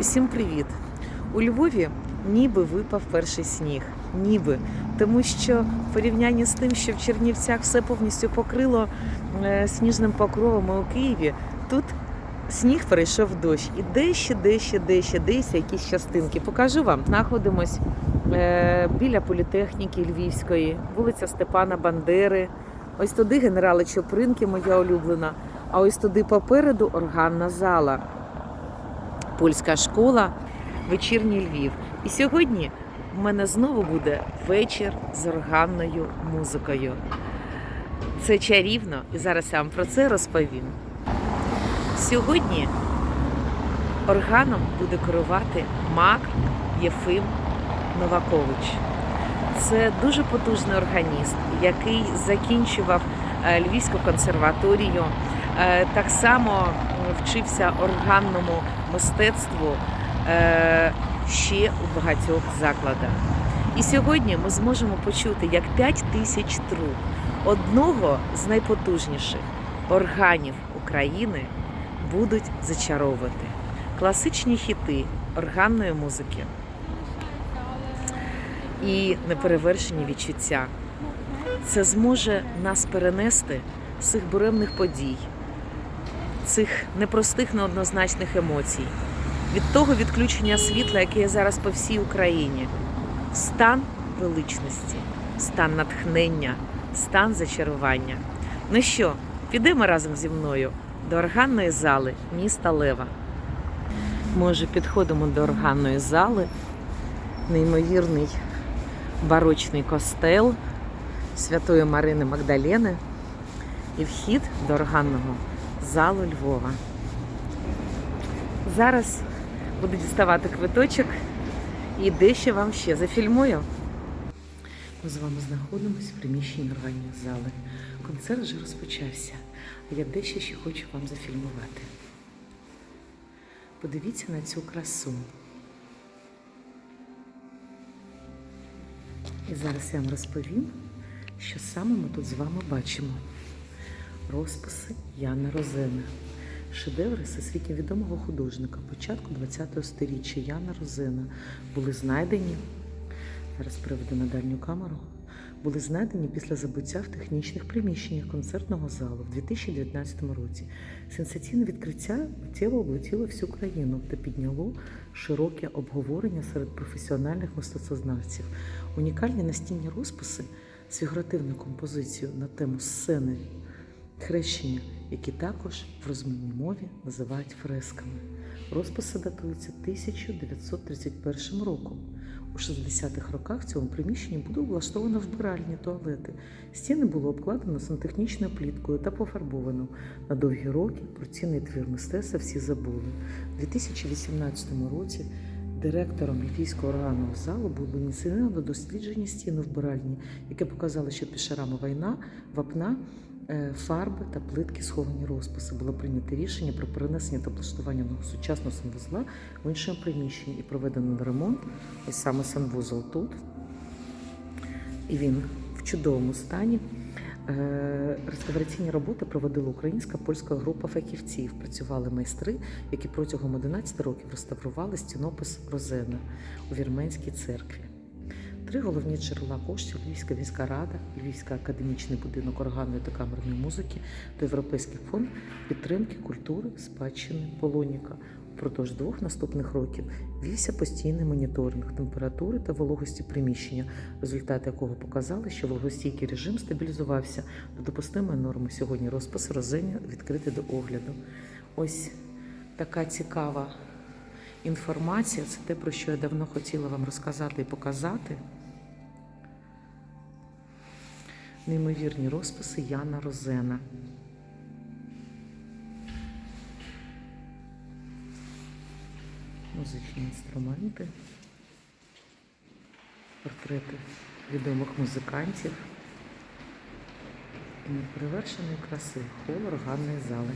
Усім привіт! У Львові ніби випав перший сніг. Ніби. Тому що в порівнянні з тим, що в Чернівцях все повністю покрило е, сніжним покровом, а у Києві тут сніг перейшов в дощ. І дещо, дещо, дещо, десь якісь частинки. Покажу вам. Знаходимось е, біля політехніки Львівської, вулиця Степана Бандери. Ось туди генерали Чопринки, моя улюблена. А ось туди попереду органна зала польська школа, вечірній Львів. І сьогодні в мене знову буде вечір з органною музикою. Це чарівно, і зараз я вам про це розповім. Сьогодні органом буде керувати Мак Єфим Новакович. Це дуже потужний органіст, який закінчував е, Львівську консерваторію. Е, Так само вчився органному мистецтву е, ще у багатьох закладах. І сьогодні ми зможемо почути, як 5 тисяч труб одного з найпотужніших органів України будуть зачаровувати класичні хіти органної музики і неперевершені відчуття. Це зможе нас перенести з цих буремних подій, цих непростих неоднозначних емоцій, від того відключення світла, яке є зараз по всій Україні, стан величності, стан натхнення, стан зачарування. Ну що, підемо разом зі мною до органної зали міста Лева. Ми вже підходимо до органної зали, неймовірний барочний костел Святої Марини Магдалени і вхід до органного залу Львова. Зараз буду діставати квиточок і дещо вам ще зафільмую. Ми з вами знаходимося в приміщенні органної зали. Концерт вже розпочався, а я дещо ще хочу вам зафільмувати. Подивіться на цю красу. І зараз я вам розповім, що саме ми тут з вами бачимо. Розписи Яна Розена. Шедеври всесвітньо відомого художника початку ХХ століття Яна Розена були знайдені, зараз приведу на дальню камеру, були знайдені після забуття в технічних приміщеннях концертного залу в 2019 році. Сенсаційне відкриття миттєво облетіло всю країну та підняло широке обговорення серед професіональних мистецтвознавців. Унікальні настінні розписи з фігуративною композицією на тему сцени хрещення, які також в розмовній мові називають фресками. Розписи датуються 1931 роком. У 60-х роках в цьому приміщенні було влаштовано вбиральні туалети. Стіни було обкладено сантехнічною пліткою та пофарбовано. На довгі роки про цінний твір мистецтва всі забули. У 2018 році директором Львівського органного залу було ініціювано до дослідження стіни вбиральні, яке показало, що під війна, вапна, фарби та плитки сховані розписи. Було прийнято рішення про перенесення та облаштування сучасного санвузла в іншому приміщенні і проведено ремонт. Ось саме санвузол тут. І він в чудовому стані. Е, Реставраційні роботи проводила українська польська група фахівців. Працювали майстри, які протягом 11 років реставрували стінопис Розена у Вірменській церкві. Три головні джерела коштів Львівська міська рада, Львівська академічний будинок органної та камерної музики та Європейський фонд підтримки культури спадщини Полоніка. Впродовж двох наступних років вівся постійний моніторинг температури та вологості приміщення, результати якого показали, що вологостійкий режим стабілізувався до допустимої норми. Сьогодні розпис розиня відкритий до огляду. Ось така цікава інформація. Це те, про що я давно хотіла вам розказати і показати. Неймовірні розписи Яна Розена. Музичні інструменти, портрети відомих музикантів і неперевершеної краси хол органної зали.